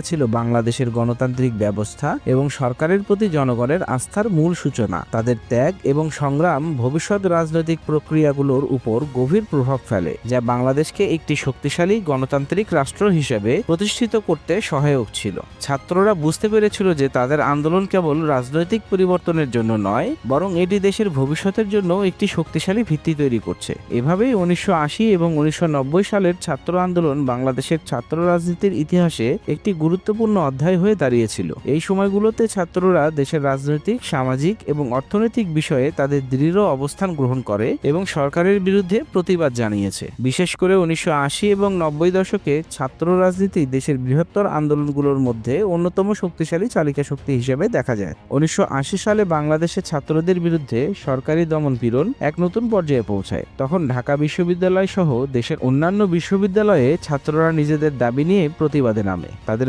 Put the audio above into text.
ছিল বাংলাদেশের গণতান্ত্রিক ব্যবস্থা এবং সরকারের প্রতি জনগণের আস্থার মূল সূচনা। তাদের ত্যাগ এবং সংগ্রাম ভবিষ্যৎ রাজনৈতিক প্রক্রিয়াগুলোর উপর গভীর প্রভাব ফেলে, যা বাংলাদেশকে একটি শক্তিশালী গণতান্ত্রিক রাষ্ট্র হিসেবে প্রতিষ্ঠিত করতে সহায়ক ছিল। ছাত্ররা বুঝতে পেরেছিল যে তাদের আন্দোলন কেবল রাজনৈতিক পরিবর্তনের জন্য নয়, বরং এটি দেশের ভবিষ্যতের জন্য একটি শক্তিশালী ভিত্তি তৈরি করছে। এভাবেই উনিশশো আশি এবং উনিশশো নব্বই সালের ছাত্র আন্দোলন বাংলাদেশের ছাত্র রাজনীতির ইতিহাসে একটি গুরুত্বপূর্ণ অধ্যায় হয়ে দাঁড়িয়েছিল। এই সময়গুলোতে ছাত্ররা দেশের রাজনৈতিক, সামাজিক এবং অর্থনৈতিক বিষয়ে তাদের দৃঢ় অবস্থান গ্রহণ করে এবং সরকারের বিরুদ্ধে প্রতিবাদ জানিয়েছে। বিশেষ করে উনিশশো আশি এবং নব্বই দশকে ছাত্র রাজনীতি দেশের বৃহত্তর আন্দোলনগুলোর মধ্যে অন্যতম শক্তিশালী চালিকা শক্তি হিসেবে দেখা যায়। উনিশশো আশি সালে বাংলাদেশের ছাত্রদের বিরুদ্ধে সরকারি দমন পীড়ন এক নতুন পর্যায়ে পৌঁছায়। তখন ঢাকা বিশ্ববিদ্যালয় সহ দেশের অন্যান্য বিশ্ববিদ্যালয়ে ছাত্ররা নিজেদের দাবি নিয়ে প্রতিবাদে নামে। তাদের